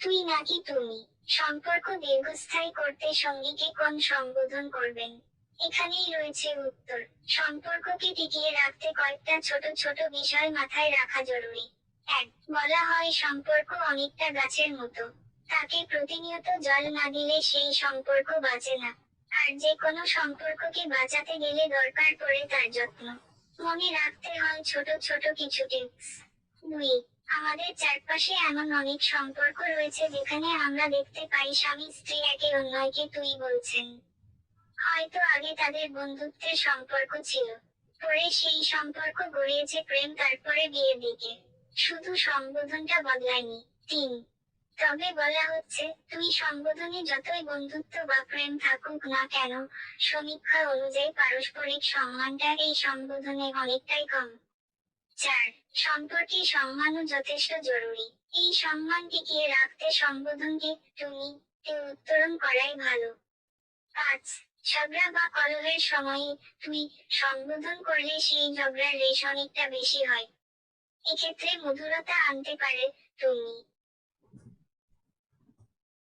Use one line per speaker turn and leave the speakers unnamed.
তুই নাকি তুমি? সম্পর্ক দীর্ঘস্থায়ী করতে সঙ্গীকে কোন সম্বোধন করবেন? এখানেই রয়েছে উত্তর। সম্পর্ককে টিকিয়ে রাখতে কয়েকটা ছোট ছোট বিষয় মাথায় রাখা জরুরি। এক, বলা হয় সম্পর্ক অনেকটা গাছের মতো। তাকে প্রতিনিয়ত জল না দিলে সেই সম্পর্ক বাঁচে না। আর যে কোনো সম্পর্ককে বাঁচাতে গেলে দরকার পড়ে তার যত্ন। মনে রাখতে হয় ছোট ছোট কিছু টিপস দুই আমাদের চারপাশে এমন অনেক সম্পর্ক রয়েছে যেখানে আমরা দেখতে পাই স্বামী স্ত্রী একে অন্যকে তুই বলছেন। হয়তো আগে তাদের বন্ধুত্বের সম্পর্ক ছিল। পরে সেই সম্পর্ক গড়িয়েছে প্রেম, তারপরে বিয়ের দিকে। শুধু সম্বোধনটা বদলায়নি। তিন, তবে বলা হচ্ছে তুই সম্বোধনে যতই বন্ধুত্ব বা প্রেম থাকুক না কেন, সমীক্ষা অনুযায়ী পারস্পরিক সম্মানটা এই সম্বোধনে অনেকটাই কম। চার সম্মানও যথেষ্ট জরুরি। এই সম্মান টিকিয়ে রাখতে সম্বোধনকে তুমি উত্তরণ করাই ভালো। পাঁচ, ঝগড়া বা কলহের সময়ে তুই সম্বোধন করলে সেই ঝগড়ার রেশ অনেকটা বেশি হয়। এক্ষেত্রে মধুরতা আনতে পারে তুমি।